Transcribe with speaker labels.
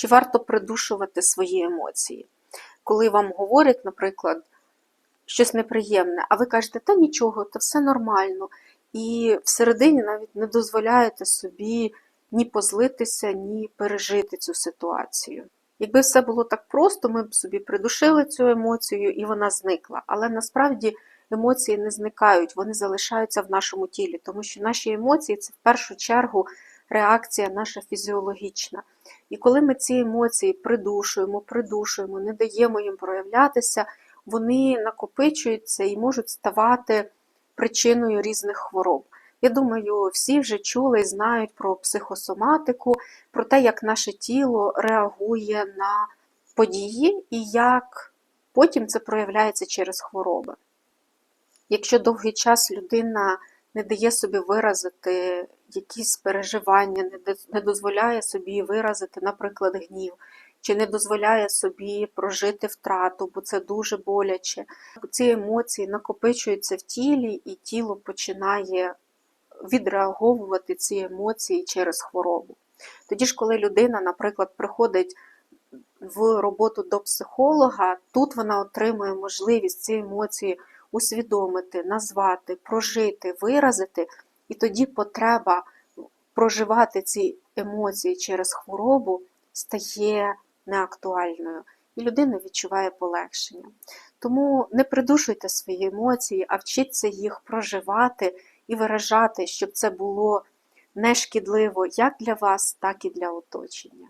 Speaker 1: Чи варто придушувати свої емоції? Коли вам говорять, наприклад, щось неприємне, а ви кажете, та нічого, та все нормально. І всередині навіть не дозволяєте собі ні позлитися, ні пережити цю ситуацію. Якби все було так просто, ми б собі придушили цю емоцію і вона зникла. Але насправді емоції не зникають, вони залишаються в нашому тілі, тому що наші емоції це в першу чергу реакція наша фізіологічна. І коли ми ці емоції придушуємо, придушуємо, не даємо їм проявлятися, вони накопичуються і можуть ставати причиною різних хвороб. Я думаю, всі вже чули і знають про психосоматику, про те, як наше тіло реагує на події і як потім це проявляється через хвороби. Якщо довгий час людина не дає собі виразити якісь переживання, не дозволяє собі виразити, наприклад, гнів, чи не дозволяє собі прожити втрату, бо це дуже боляче. Ці емоції накопичуються в тілі, і тіло починає відреаговувати ці емоції через хворобу. Тоді ж, коли людина, наприклад, приходить в роботу до психолога, тут вона отримує можливість ці емоції усвідомити, назвати, прожити, виразити, і тоді потреба проживати ці емоції через хворобу стає неактуальною, і людина відчуває полегшення. Тому не придушуйте свої емоції, а вчіться їх проживати і виражати, щоб це було не шкідливо як для вас, так і для оточення.